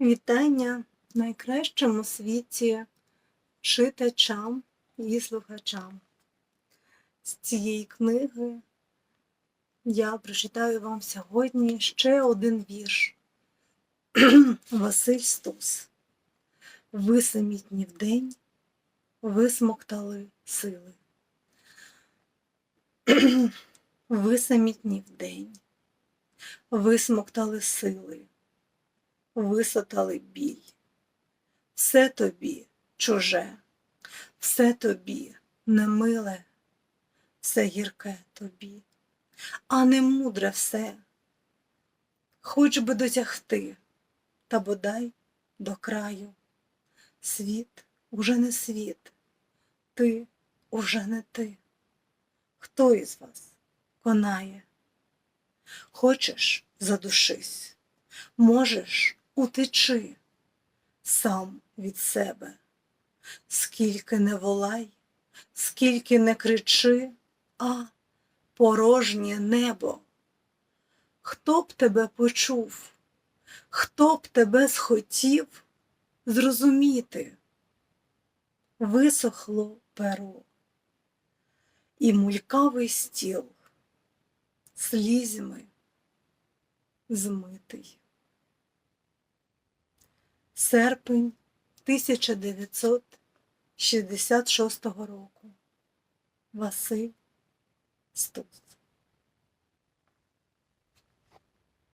Вітання найкращому світі читачам і слухачам. З цієї книги я прочитаю вам сьогодні ще один вірш. Василь Стус. Ви самітні вдень висмоктали сили. Ви самітні вдень висмоктали сили висотали біль. Все тобі чуже, все тобі немиле, все гірке тобі, а не мудре все. Хоч би дотягти, та бодай до краю. Світ уже не світ, ти уже не ти. Хто із вас конає? Хочеш задушись, можеш утечи сам від себе, скільки не волай, скільки не кричи, а порожнє небо. Хто б тебе почув, хто б тебе схотів зрозуміти? Висохло перо і мулькавий стіл слізьми змитий. Серпень 1966 року. Василь Стус.